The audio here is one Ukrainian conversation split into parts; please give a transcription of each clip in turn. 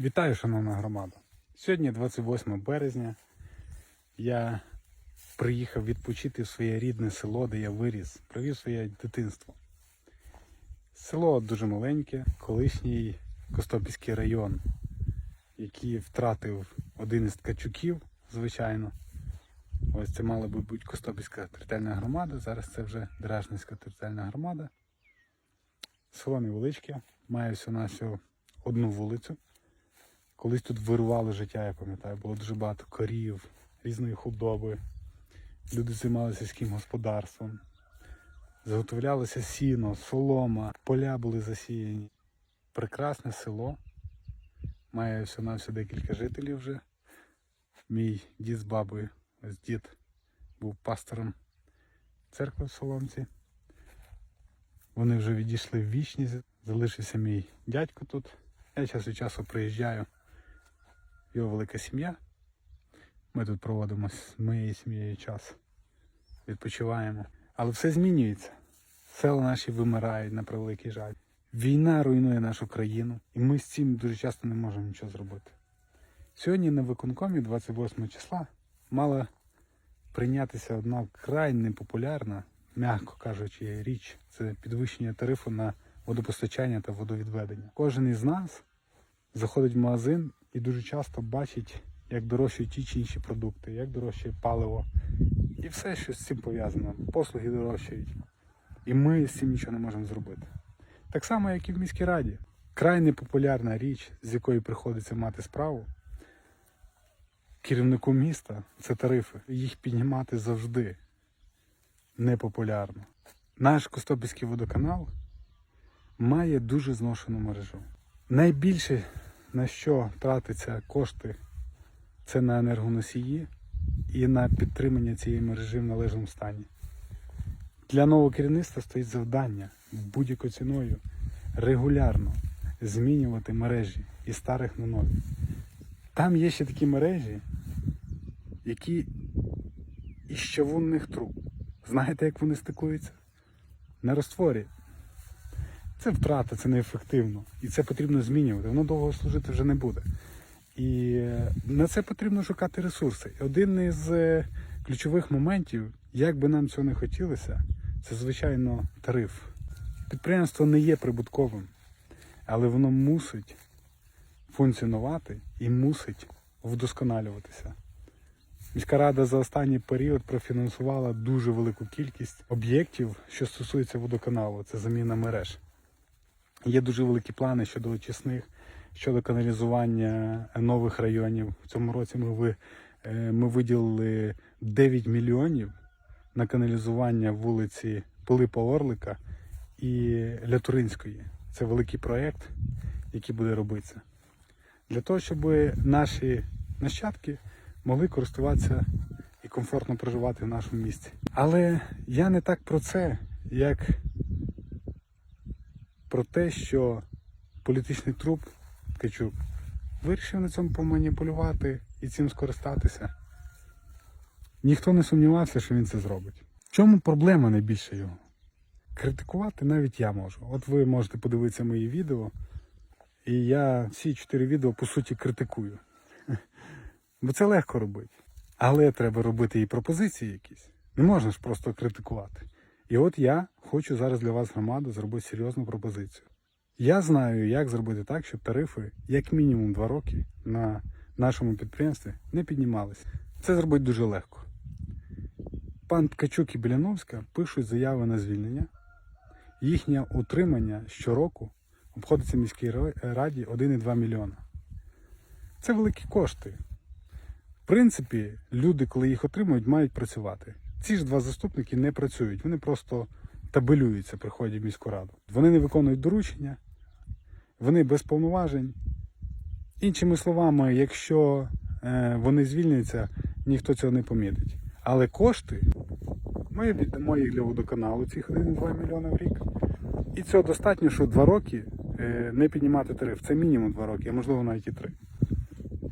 Вітаю, шановна громада. Сьогодні 28 березня. Я приїхав відпочити в своє рідне село, де я виріс, провів своє дитинство. Село дуже маленьке, колишній Костопільський район, який втратив один із ткачуків, звичайно. Ось це мала би бути Костопільська територіальна громада, зараз це вже Дражницька територіальна громада. Село невеличке, має всього на всього одну вулицю. Колись тут вирувало життя, я пам'ятаю, було дуже багато корів, різної худоби. Люди займалися сільським господарством. Заготовлялося сіно, солома, поля були засіяні. Прекрасне село. Має все на все декілька жителів вже. Мій дід з бабою, ось дід був пастором церкви в Соломці. Вони вже відійшли в вічність, залишився мій дядько тут. Я час від часу приїжджаю. Його велика сім'я. Ми тут проводимо з моєю сім'єю час. Відпочиваємо. Але все змінюється. Села наші вимирають на превеликий жаль. Війна руйнує нашу країну, і ми з цим дуже часто не можемо нічого зробити. Сьогодні на виконкомі 28 числа мала прийнятися одна вкрай непопулярна, м'яко кажучи, річ це підвищення тарифу на водопостачання та водовідведення. Кожен із нас заходить в магазин і дуже часто бачить, як дорожчають ті чи інші продукти, як дорожчає паливо. І все, що з цим пов'язано. Послуги дорожчають. І ми з цим нічого не можемо зробити. Так само, як і в міській раді. Край непопулярна річ, з якою приходиться мати справу. Керівнику міста це тарифи. Їх піднімати завжди непопулярно. Наш Костопільський водоканал має дуже зношену мережу. Найбільше на що тратиться кошти, це на енергоносії і на підтримання цієї мережі в належному стані. Для нового керівництва стоїть завдання будь-якою ціною регулярно змінювати мережі із старих на нові. Там є ще такі мережі, які із чавунних труб. Знаєте, як вони стикуються? На розтворі. Це втрата, це неефективно. І це потрібно змінювати. Воно довго служити вже не буде. І е, на це потрібно шукати ресурси. І Один із е, ключових моментів, як би нам цього не хотілося, це, звичайно, тариф. Підприємство не є прибутковим, але воно мусить функціонувати і мусить вдосконалюватися. Міська рада за останній період профінансувала дуже велику кількість об'єктів, що стосується водоканалу. Це заміна мереж. Є дуже великі плани щодо очисних, щодо каналізування нових районів. В цьому році ми, ви, е, ми виділили 9 мільйонів на каналізування вулиці Пилипа Орлика і Лятуринської. Це великий проєкт, який буде робитися. Для того, щоб наші нащадки могли користуватися і комфортно проживати в нашому місті. Але я не так про це, як про те, що політичний труп Ткачук вирішив на цьому поманіпулювати і цим скористатися. Ніхто не сумнівався, що він це зробить. В чому проблема найбільша його? Критикувати навіть я можу. От ви можете подивитися мої відео, і я всі чотири відео по суті критикую. Бо це легко робити. Але треба робити і пропозиції якісь. Не можна ж просто критикувати. І от я хочу зараз для вас, громада, зробити серйозну пропозицію. Я знаю, як зробити так, щоб тарифи, як мінімум 2 роки, на нашому підприємстві не піднімалися. Це зробити дуже легко. Пан Ткачук і Біляновська пишуть заяви на звільнення. Їхнє утримання щороку обходиться міській раді 1,2 мільйона. Це великі кошти. В принципі, люди, коли їх отримують, мають працювати. Ці ж два заступники не працюють, вони просто табелюються, приходять в міську раду. Вони не виконують доручення, вони без повноважень. Іншими словами, якщо е, вони звільняться, ніхто цього не помітить. Але кошти ми віддамо їх для водоканалу, цих 1,2 мільйона в рік. І цього достатньо, що 2 роки е, не піднімати тариф. Це мінімум 2 роки, а можливо навіть і 3.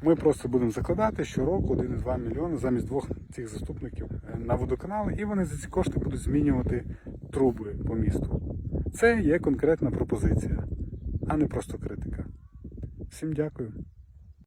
Ми просто будемо закладати щороку 1,2 мільйони замість двох цих заступників е, на водоканали, і вони за ці кошти будуть змінювати труби по місту. Це є конкретна пропозиція, а не просто критика. Всім дякую.